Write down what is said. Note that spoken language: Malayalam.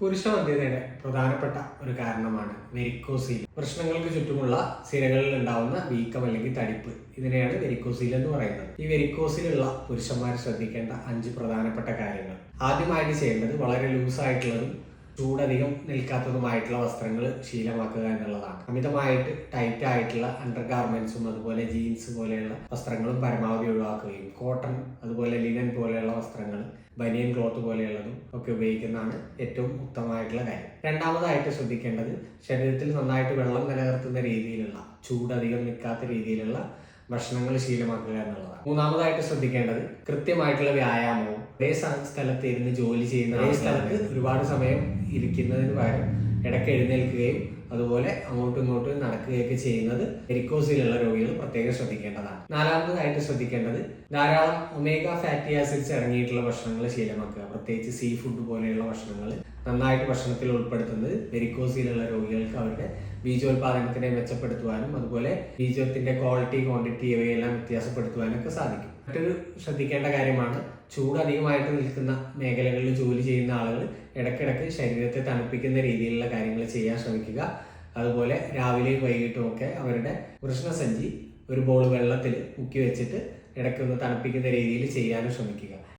പുരുഷ മധ്യതയുടെ പ്രധാനപ്പെട്ട ഒരു കാരണമാണ് വെരിക്കോസീൽ. പ്രശ്നങ്ങൾക്ക് ചുറ്റുമുള്ള സിരകളിൽ ഉണ്ടാവുന്ന വീക്കം അല്ലെങ്കിൽ തടിപ്പ്. ഇതിനെയാണ് വെരിക്കോസീൽ എന്ന് പറയുന്നത്. ഈ വെരിക്കോസിലുള്ള പുരുഷന്മാർ ശ്രദ്ധിക്കേണ്ട അഞ്ച് പ്രധാനപ്പെട്ട കാര്യങ്ങൾ. ആദ്യമായിട്ട് ചെയ്യേണ്ടത് വളരെ ലൂസ് ലൂസായിട്ടുള്ളതും ചൂടധികം നിൽക്കാത്തതുമായിട്ടുള്ള വസ്ത്രങ്ങൾ ശീലമാക്കുക എന്നുള്ളതാണ്. അമിതമായിട്ട് ടൈറ്റ് ആയിട്ടുള്ള അണ്ടർ ഗാർമെന്റ്സും അതുപോലെ ജീൻസ് പോലെയുള്ള വസ്ത്രങ്ങളും പരമാവധി ഒഴിവാക്കുകയും കോട്ടൺ അതുപോലെ ലിനൻ പോലെയുള്ള വസ്ത്രങ്ങൾ ബനിയൻ ക്ലോത്ത് പോലെയുള്ളതും ഒക്കെ ഉപയോഗിക്കുന്നതാണ് ഏറ്റവും ഉത്തമമായിട്ടുള്ള കാര്യം. രണ്ടാമതായിട്ട് ശ്രദ്ധിക്കേണ്ടത് ശരീരത്തിൽ നന്നായിട്ട് വെള്ളം നിലനിർത്തുന്ന രീതിയിലുള്ള ചൂടധികം നിൽക്കാത്ത രീതിയിലുള്ള ഭക്ഷണങ്ങൾ ശീലമാക്കുക എന്നുള്ളതാണ്. മൂന്നാമതായിട്ട് ശ്രദ്ധിക്കേണ്ടത് കൃത്യമായിട്ടുള്ള വ്യായാമവും ഒരേ സ്ഥ- സ്ഥലത്ത് ഇരുന്ന് ജോലി ചെയ്യുന്ന ഒരേ സ്ഥലത്ത് ഒരുപാട് സമയം ഇരിക്കുന്നതിന് പകരം ഇടയ്ക്ക് എഴുന്നേൽക്കുകയും അതുപോലെ അങ്ങോട്ടും ഇങ്ങോട്ടും നടക്കുകയൊക്കെ ചെയ്യുന്നത് എരിക്കോസിലുള്ള രോഗികൾ പ്രത്യേകം ശ്രദ്ധിക്കേണ്ടതാണ്. നാലാമതായിട്ട് ശ്രദ്ധിക്കേണ്ടത് ധാരാളം ഒമേഗ ഫാറ്റി ആസിഡ്സ് ഇറങ്ങിയിട്ടുള്ള ഭക്ഷണങ്ങൾ ശീലമാക്കുക. പ്രത്യേകിച്ച് സീ ഫുഡ് പോലെയുള്ള ഭക്ഷണങ്ങൾ നന്നായിട്ട് ഭക്ഷണത്തിൽ ഉൾപ്പെടുത്തുന്നത് വെരിക്കോസിലുള്ള രോഗികൾക്ക് അവരുടെ ബീജോത്പാദനത്തിനെ മെച്ചപ്പെടുത്തുവാനും അതുപോലെ ബീജത്തിന്റെ ക്വാളിറ്റി ക്വാണ്ടിറ്റി ഇവയെല്ലാം വ്യത്യാസപ്പെടുത്തുവാനും ഒക്കെ സാധിക്കും. മറ്റൊരു ശ്രദ്ധിക്കേണ്ട കാര്യമാണ് ചൂട് അധികമായിട്ട് നിൽക്കുന്ന മേഖലകളിൽ ജോലി ചെയ്യുന്ന ആളുകൾ ഇടയ്ക്കിടയ്ക്ക് ശരീരത്തെ തണുപ്പിക്കുന്ന രീതിയിലുള്ള കാര്യങ്ങൾ ചെയ്യാൻ ശ്രമിക്കുക. അതുപോലെ രാവിലെയും വൈകിട്ടും ഒക്കെ അവരുടെ കൃഷ്ണസഞ്ചി ഒരു ബോൾ വെള്ളത്തിൽ മുക്കി വെച്ചിട്ട് ഇടയ്ക്കൊന്ന് തണുപ്പിക്കുന്ന രീതിയിൽ ചെയ്യാനും ശ്രമിക്കുക.